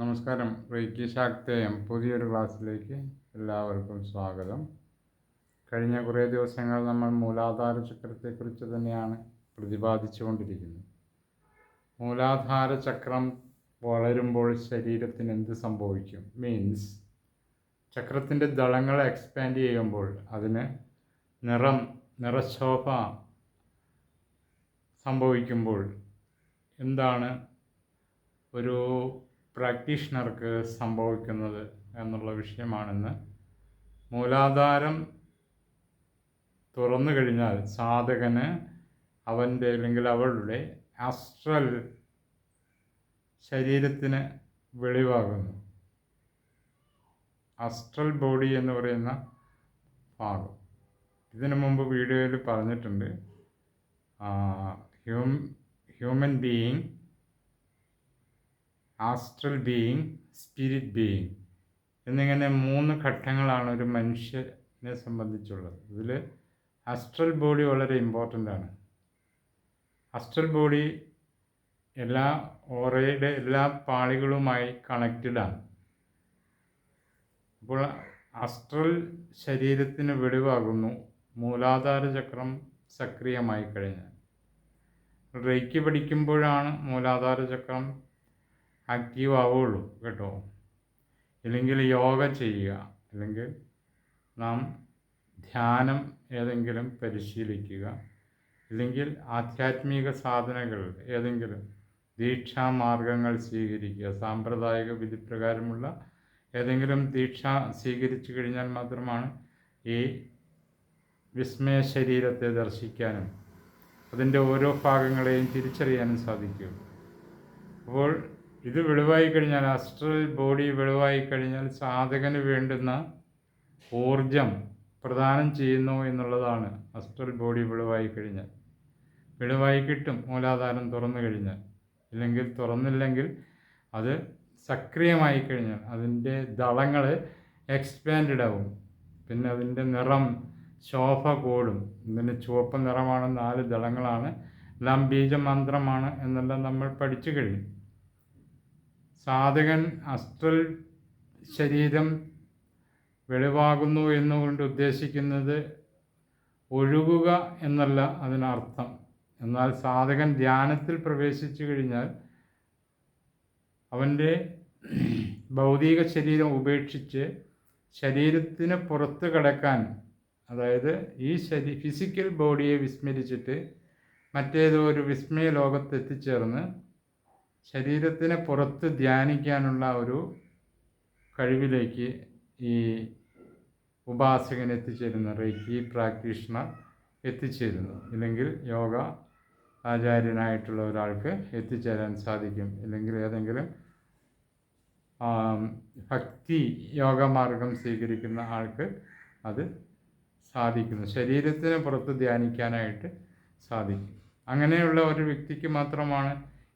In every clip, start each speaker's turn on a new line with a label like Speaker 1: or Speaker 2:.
Speaker 1: നമസ്കാരം. റേക്കി ശാക്തേയം പുതിയൊരു ക്ലാസ്സിലേക്ക് എല്ലാവർക്കും സ്വാഗതം. കഴിഞ്ഞ കുറേ ദിവസങ്ങൾ നമ്മൾ മൂലാധാര ചക്രത്തെക്കുറിച്ച് തന്നെയാണ് പ്രതിപാദിച്ചുകൊണ്ടിരിക്കുന്നത്. മൂലാധാര ചക്രം വളരുമ്പോൾ ശരീരത്തിന് എന്ത് സംഭവിക്കും? മീൻസ് ചക്രത്തിന്റെ ദളങ്ങൾ എക്സ്പാൻഡ് ചെയ്യുമ്പോൾ അതിന് നിറം നിറശോഭ സംഭവിക്കുമ്പോൾ എന്താണ് ഒരു പ്രാക്ടീഷണർക്ക് സംഭവിക്കുന്നത് എന്നുള്ള വിഷയമാണെന്ന് മൂലാധാരം തുറന്നു കഴിഞ്ഞാൽ സാധകന് അവന്റെ അല്ലെങ്കിൽ അവളുടെ ആസ്ട്രൽ ശരീരത്തിന് വെളിവാകുന്നു. അസ്ട്രൽ ബോഡി എന്ന് പറയുന്ന ഭാഗം. ഇതിനു മുമ്പ് വീഡിയോയിൽ പറഞ്ഞിട്ടുണ്ട് hume human being astral being spirit being എന്നിങ്ങനെ മൂന്ന് ഘട്ടങ്ങളാണ് ഒരു മനുഷ്യനെ സംബന്ധിച്ചുള്ളത്. ഇതിൽ അസ്ട്രൽ ബോഡി വളരെ ഇമ്പോർട്ടന്റ് ആണ്. അസ്ട്രൽ ബോഡി എല്ലാ ഓറയുടെ എല്ലാ പാളികളുമായി കണക്റ്റഡ് ആണ്. അപ്പോൾ അസ്ട്രൽ ശരീരത്തിന് വെളിവാകുന്നു. മൂലാധാര ചക്രം സക്രിയമായി കഴിഞ്ഞാൽ. റേക്ക് പഠിക്കുമ്പോഴാണ് മൂലാധാര ചക്രം ആക്റ്റീവ് ആവുള്ളൂ കേട്ടോ. ഇല്ലെങ്കിൽ യോഗ ചെയ്യുക. അല്ലെങ്കിൽ നാം ധ്യാനം ഏതെങ്കിലും പരിശീലിക്കുക. ഇല്ലെങ്കിൽ ആധ്യാത്മിക സാധനകൾ ഏതെങ്കിലും ദീക്ഷാമാർഗങ്ങൾ സ്വീകരിക്കുക. സാമ്പ്രദായിക വിധിപ്രകാരമുള്ള ഏതെങ്കിലും ദീക്ഷ സ്വീകരിച്ചു കഴിഞ്ഞാൽ മാത്രമാണ് ഈ വിസ്മയ ശരീരത്തെ ദർശിക്കാനും അതിന്റെ ഓരോ ഭാഗങ്ങളെയും തിരിച്ചറിയാനും സാധിക്കുകയുള്ളൂ അപ്പോൾ ഇത് വെളിവായി കഴിഞ്ഞാൽ അസ്ട്രൽ ബോഡി വെളിവായി കഴിഞ്ഞാൽ സാധകന് വേണ്ടുന്ന ഊർജം പ്രദാനം ചെയ്യുന്നു എന്നുള്ളതാണ് അസ്ട്രൽ ബോഡി വെളിവായി കഴിഞ്ഞാൽ വെളിവായി കിട്ടും മൂലാധാരം തുറന്നു കഴിഞ്ഞാൽ. ഇല്ലെങ്കിൽ തുറന്നില്ലെങ്കിൽ അത് സക്രിയമായി കഴിഞ്ഞാൽ അതിന്റെ ദളങ്ങൾ എക്സ്പാൻഡ് ആവും. പിന്നെ അതിന്റെ നിറം ശോഭ കൂടും. ഇതിന് ചുവപ്പ് നിറമാണ് നാല് ദളങ്ങളാണ്. ലംബീജ മന്ത്രമാണ് എന്നെല്ലാം നമ്മൾ പഠിച്ചു കഴിഞ്ഞു. സാധകൻ അസ്ട്രൽ ശരീരം വെളിവാകുന്നു എന്നുകൊണ്ട് ഉദ്ദേശിക്കുന്നത് ഒഴുകുക എന്നല്ല അതിനർത്ഥം. എന്നാൽ സാധകൻ ധ്യാനത്തിൽ പ്രവേശിച്ചു കഴിഞ്ഞാൽ അവന്റെ ഭൗതിക ശരീരം ഉപേക്ഷിച്ച് ശരീരത്തിന് പുറത്ത് കിടക്കാൻ അതായത് ഈ ശരീ ഫിസിക്കൽ ബോഡിയെ വിസ്മരിച്ചിട്ട് മറ്റേതോ ഒരു വിസ്മയ ലോകത്ത് എത്തിച്ചേർന്ന് ശരീരത്തിന് പുറത്ത് ധ്യാനിക്കാനുള്ള ഒരു കഴിവിലേക്ക് ഈ ഉപാസകൻ എത്തിച്ചേരുന്ന റേക്കി പ്രാക്ടീഷണർ എത്തിച്ചേരുന്നു. ഇല്ലെങ്കിൽ യോഗ ആചാര്യനായിട്ടുള്ള ഒരാൾക്ക് എത്തിച്ചേരാൻ സാധിക്കും. ഇല്ലെങ്കിൽ ഏതെങ്കിലും ഭക്തി യോഗമാർഗം സ്വീകരിക്കുന്ന ആൾക്ക് അത് സാധിക്കുന്നു. ശരീരത്തിന് പുറത്ത് ധ്യാനിക്കാനായിട്ട് സാധിക്കും. അങ്ങനെയുള്ള ഒരു വ്യക്തിക്ക് മാത്രമാണ്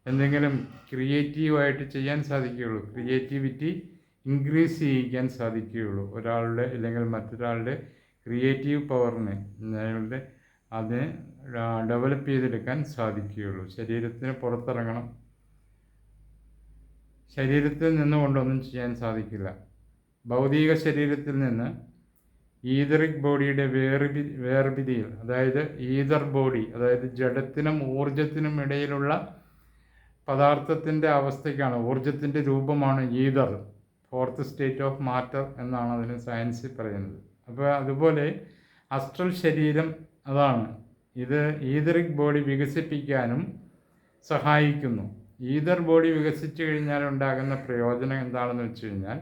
Speaker 1: എന്തെങ്കിലും ക്രിയേറ്റീവായിട്ട് ചെയ്യാൻ സാധിക്കുകയുള്ളൂ. ക്രിയേറ്റിവിറ്റി ഇൻക്രീസ് ചെയ്യിക്കാൻ സാധിക്കുകയുള്ളൂ. ഒരാളുടെ അല്ലെങ്കിൽ മറ്റൊരാളുടെ ക്രിയേറ്റീവ് പവറിനെ അയാളുടെ അതിനെ ഡെവലപ്പ് ചെയ്തെടുക്കാൻ സാധിക്കുകയുള്ളൂ. ശരീരത്തിന് പുറത്തിറങ്ങണം. ശരീരത്തിൽ നിന്ന് കൊണ്ടൊന്നും ചെയ്യാൻ സാധിക്കില്ല. ഭൗതിക ശരീരത്തിൽ നിന്ന് ഈതറിക് ബോഡിയുടെ വേർപി വേർപിരിയിൽ അതായത് ഈതർ ബോഡി അതായത് ജഡത്തിനും ഊർജത്തിനും ഇടയിലുള്ള പദാർത്ഥത്തിന്റെ അവസ്ഥയ്ക്കാണ് ഊർജത്തിന്റെ രൂപമാണ് ether fourth state of matter എന്നാണ് അതിന് സയൻസിൽ പറയുന്നത്. അപ്പോൾ അതുപോലെ അസ്ട്രൽ ശരീരം അതാണ്. ഇത് ഈതറിക് ബോഡി വികസിപ്പിക്കാനും സഹായിക്കുന്നു. ഈതർ ബോഡി വികസിച്ചു കഴിഞ്ഞാൽ ഉണ്ടാകുന്ന പ്രയോജനം എന്താണെന്ന് വെച്ച് കഴിഞ്ഞാൽ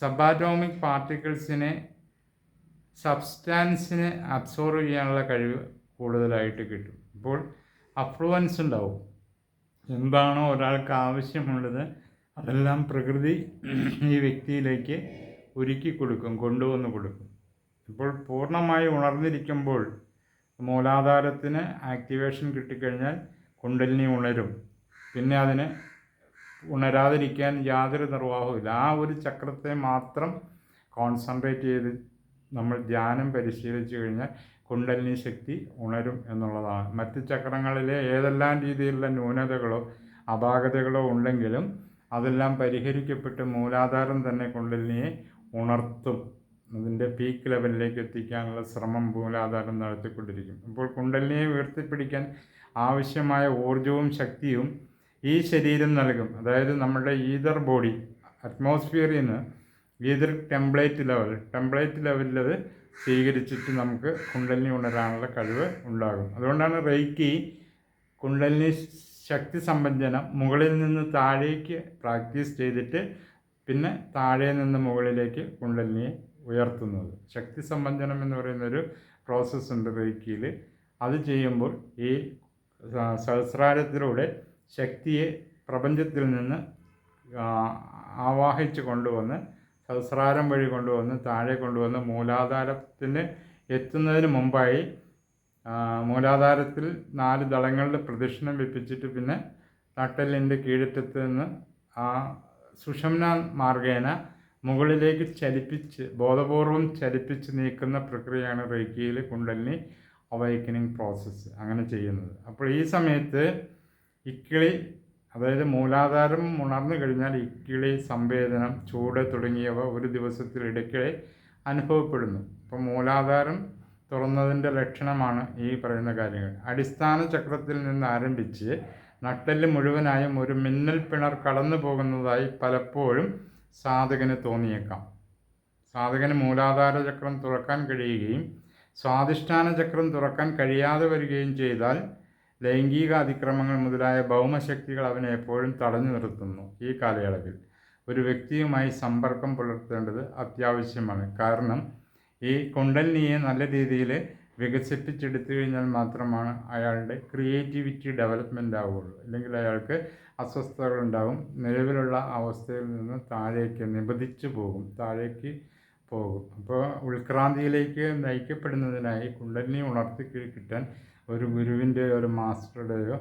Speaker 1: സബാറ്റോമിക് പാർട്ടിക്കിൾസിനെ സബ്സ്റ്റാൻസിനെ അബ്സോർവ് ചെയ്യാനുള്ള കഴിവ് കൂടുതലായിട്ട് കിട്ടും. അപ്പോൾ അഫ്ലുവൻസ് ഉണ്ടാവും. എന്താണോ ഒരാൾക്ക് ആവശ്യമുള്ളത് അതെല്ലാം പ്രകൃതി ഈ വ്യക്തിയിലേക്ക് ഒരുക്കി കൊടുക്കും കൊണ്ടുവന്ന് കൊടുക്കും. ഇപ്പോൾ പൂർണമായി ഉണർന്നിരിക്കുമ്പോൾ മൂലാധാരത്തിന് ആക്ടിവേഷൻ കിട്ടിക്കഴിഞ്ഞാൽ കുണ്ടലിനി ഉണരും. പിന്നെ അതിന് ഉണരാതിരിക്കാൻ യാതൊരു നിർവാഹവുമില്ല. ആ ഒരു ചക്രത്തെ മാത്രം കോൺസെൻട്രേറ്റ് ചെയ്ത് നമ്മൾ ധ്യാനം പരിശീലിച്ചു കഴിഞ്ഞാൽ കുണ്ടലിനി ശക്തി ഉണരും എന്നുള്ളതാണ് മറ്റ് ചക്രങ്ങളിലെ ഏതെല്ലാം രീതിയിലുള്ള ന്യൂനതകളോ അപാകതകളോ ഉണ്ടെങ്കിലും അതെല്ലാം പരിഹരിക്കപ്പെട്ട് മൂലാധാരം തന്നെ കുണ്ടലിനിയെ ഉണർത്തും. അതിന്റെ പീക്ക് ലെവലിലേക്ക് എത്തിക്കാനുള്ള ശ്രമം മൂലാധാരം നടത്തിക്കൊണ്ടിരിക്കും. അപ്പോൾ കുണ്ടലിനിയെ ഉയർത്തിപ്പിടിക്കാൻ ആവശ്യമായ ഊർജവും ശക്തിയും ഈ ശരീരം നൽകും. അതായത് നമ്മുടെ ഈതർ ബോഡി അറ്റ്മോസ്ഫിയറിൽ നിന്ന് ഈതർ ടെംപ്ലേറ്റ് ലെവൽ ടെംപ്ലേറ്റ് ലെവലിൽ അത് സ്വീകരിച്ചിട്ട് നമുക്ക് കുണ്ടലിനി ഉണരാനുള്ള കഴിവ് ഉണ്ടാകും. അതുകൊണ്ടാണ് റെയ്ക്കി കുണ്ടലിനി ശക്തി സമ്പഞ്ചനം മുകളിൽ നിന്ന് താഴേക്ക് പ്രാക്ടീസ് ചെയ്തിട്ട് പിന്നെ താഴെ നിന്ന് മുകളിലേക്ക് കുണ്ടലിനിയെ ഉയർത്തുന്നത്. ശക്തി സമ്പഞ്ചനം എന്ന് പറയുന്നൊരു പ്രോസസ്സ് ഉണ്ട് റേക്കിയിൽ അത് ചെയ്യുമ്പോൾ ഈ സഹസ്രാരത്തിലൂടെ ശക്തിയെ പ്രപഞ്ചത്തിൽ നിന്ന് ആവാഹിച്ച് കൊണ്ടുവന്ന് സഹസ്രാരം വഴി കൊണ്ടുവന്ന് താഴെ കൊണ്ടുവന്ന് മൂലാധാരത്തിന് എത്തുന്നതിന് മുമ്പായി മൂലാധാരത്തിൽ നാല് ദളങ്ങളുടെ പ്രദക്ഷിണം വെപ്പിച്ചിട്ട് പിന്നെ തട്ടലിന്റെ കീഴറ്റത്ത് നിന്ന് ആ സുഷംന മാർഗേന മുകളിലേക്ക് ചലിപ്പിച്ച് ബോധപൂർവം ചലിപ്പിച്ച് നീക്കുന്ന പ്രക്രിയയാണ് റേക്കിയിൽ കുണ്ടലിനി അവൈക്കനിങ് പ്രോസസ്സ് അങ്ങനെ ചെയ്യുന്നത്. അപ്പോൾ ഈ സമയത്ത് ഇക്കിളി അതായത് മൂലാധാരം ഉണർന്നു കഴിഞ്ഞാൽ ഇക്കിളി സംവേദനം ചൂട് തുടങ്ങിയവ ഒരു ദിവസത്തിൽ ഇടയ്ക്കിടെ അനുഭവപ്പെടുന്നു. അപ്പോൾ മൂലാധാരം തുറന്നതിന്റെ ലക്ഷണമാണ് ഈ പറയുന്ന കാര്യങ്ങൾ. അടിസ്ഥാന ചക്രത്തിൽ നിന്ന് ആരംഭിച്ച് നട്ടെല്ല് മുഴുവനായും ഒരു മിന്നൽ പിണർ കടന്നു പോകുന്നതായി പലപ്പോഴും സാധകന് തോന്നിയേക്കാം. സാധകന് മൂലാധാര ചക്രം തുറക്കാൻ കഴിയുകയും സ്വാധിഷ്ഠാന ചക്രം തുറക്കാൻ കഴിയാതെ വരികയും ചെയ്താൽ ലൈംഗിക അതിക്രമങ്ങൾ മുതലായ ഭൗമശക്തികൾ അവനെ എപ്പോഴും തടഞ്ഞു നിർത്തുന്നു ഈ കാലയളവിൽ. ഒരു വ്യക്തിയുമായി സമ്പർക്കം പുലർത്തേണ്ടത് അത്യാവശ്യമാണ്. കാരണം ഈ കുണ്ടലിനിയെ നല്ല രീതിയിൽ വികസിപ്പിച്ചെടുത്തു കഴിഞ്ഞാൽ മാത്രമാണ് അയാളുടെ ക്രിയേറ്റിവിറ്റി ഡെവലപ്മെന്റ് ആവുകയുള്ളൂ അല്ലെങ്കിൽ അയാൾക്ക് അസ്വസ്ഥതകൾ ഉണ്ടാകും നിലവിലുള്ള അവസ്ഥയിൽ നിന്ന് താഴേക്ക് നിബന്ധിച്ചു പോകും. താഴേക്ക് പോകും. അപ്പോൾ ഉൾക്രാന്തിയിലേക്ക് നയിക്കപ്പെടുന്നതിനായി കുണ്ടലിനി ഉണർത്തി കിട്ടാൻ ഒരു ഗുരുവിന്റെയോ ഒരു മാസ്റ്ററുടെയോ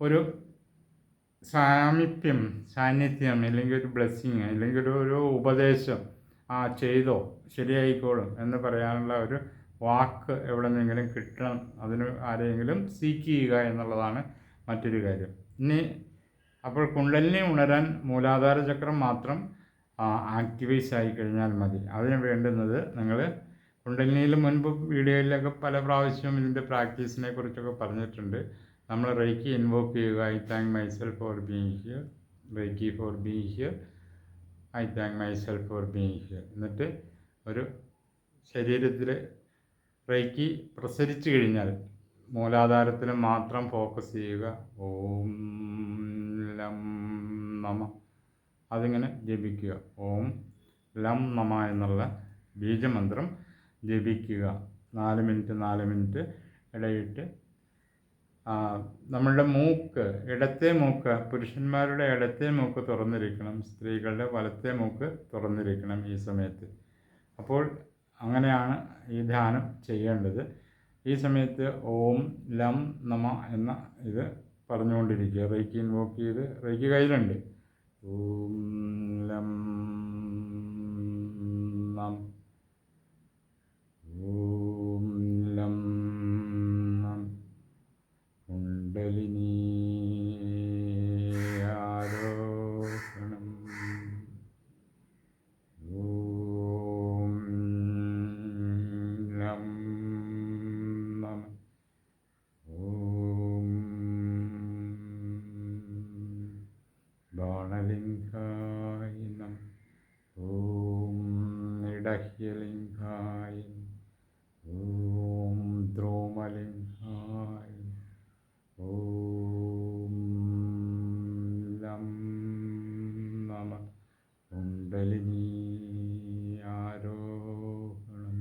Speaker 1: ഒരു സാമീപ്യം സാന്നിധ്യം അല്ലെങ്കിൽ ഒരു ബ്ലെസ്സിങ് അല്ലെങ്കിൽ ഒരു ഉപദേശം ആ ചെയ്തോ ശരിയായിക്കോളും എന്ന് പറയാനുള്ള ഒരു വാക്ക് എവിടെ നിന്നെങ്കിലും കിട്ടണം അതിന് ആരെങ്കിലും സീക്ക് ചെയ്യുക എന്നുള്ളതാണ് മറ്റൊരു കാര്യം. ഇനി അപ്പോൾ കുണ്ടലിനി ഉണരാൻ മൂലാധാര ചക്രം മാത്രം ആക്ടിവൈസ് ആയി കഴിഞ്ഞാൽ മതി. അതിന് വേണ്ടുന്നത് നിങ്ങൾ കുണ്ടലിനിയിൽ മുൻപ് വീഡിയോയിലൊക്കെ പല പ്രാവശ്യവും ഇതിന്റെ പ്രാക്ടീസിനെ കുറിച്ചൊക്കെ പറഞ്ഞിട്ടുണ്ട്. നമ്മൾ റേക്കി ഇൻവോക്ക് ചെയ്യുക I thank myself for being here reiki for being here I thank myself for being here എന്നിട്ട് ഒരു ശരീരത്തിൽ റേക്കി പ്രസരിച്ചു കഴിഞ്ഞാൽ മൂലാധാരത്തിൽ മാത്രം ഫോക്കസ് ചെയ്യുക. ഓം ലം നമ. അതിങ്ങനെ ജപിക്കുക. ഓം ലം നമ എന്നുള്ള ബീജമന്ത്രം ജപിക്കുക. നാല് മിനിറ്റ് നാല് മിനിറ്റ് ഇടയിട്ട് നമ്മളുടെ മൂക്ക് ഇടത്തെ മൂക്ക് പുരുഷന്മാരുടെ ഇടത്തെ മൂക്ക് തുറന്നിരിക്കണം. സ്ത്രീകളുടെ വലത്തെ മൂക്ക് തുറന്നിരിക്കണം ഈ സമയത്ത്. അപ്പോൾ അങ്ങനെയാണ് ഈ ധ്യാനം ചെയ്യേണ്ടത്. ഈ സമയത്ത് ഓം ലം നമ എന്ന ഇത് പറഞ്ഞുകൊണ്ടിരിക്കുക. റേക്കി ഇൻവോക്ക് ചെയ്ത് റേക്കി കയ്യിലുണ്ട്. ഓം ലം ഇടഹ്യലിംഗായ ഓം ദ്രോമലിംഗായ ഓം ലം നമ. കുണ്ടലിനി ആരോഹണം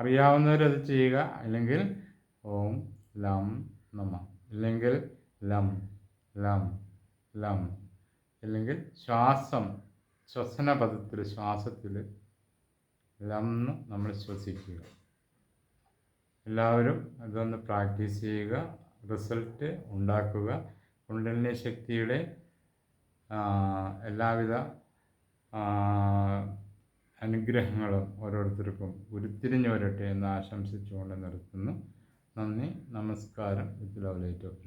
Speaker 1: അറിയാവുന്നവരത് ചെയ്യുക. അല്ലെങ്കിൽ ഓം ലം നമ. അല്ലെങ്കിൽ ലം ലം ലം അല്ലെങ്കിൽ ശ്വാസം ശ്വസന പദത്തിൽ ശ്വാസത്തിൽ ലംന്ന് നമ്മൾ ശ്വസിക്കുക. എല്ലാവരും അതൊന്ന് പ്രാക്ടീസ് ചെയ്യുക റിസൾട്ട് ഉണ്ടാക്കുക. കുണ്ടലിനി ശക്തിയുടെ എല്ലാവിധ അനുഗ്രഹങ്ങളും ഓരോരുത്തർക്കും ഉരുത്തിരിഞ്ഞു വരട്ടെ എന്ന് ആശംസിച്ചുകൊണ്ട് നിർത്തുന്നു. നന്ദി നമസ്കാരം. With love light of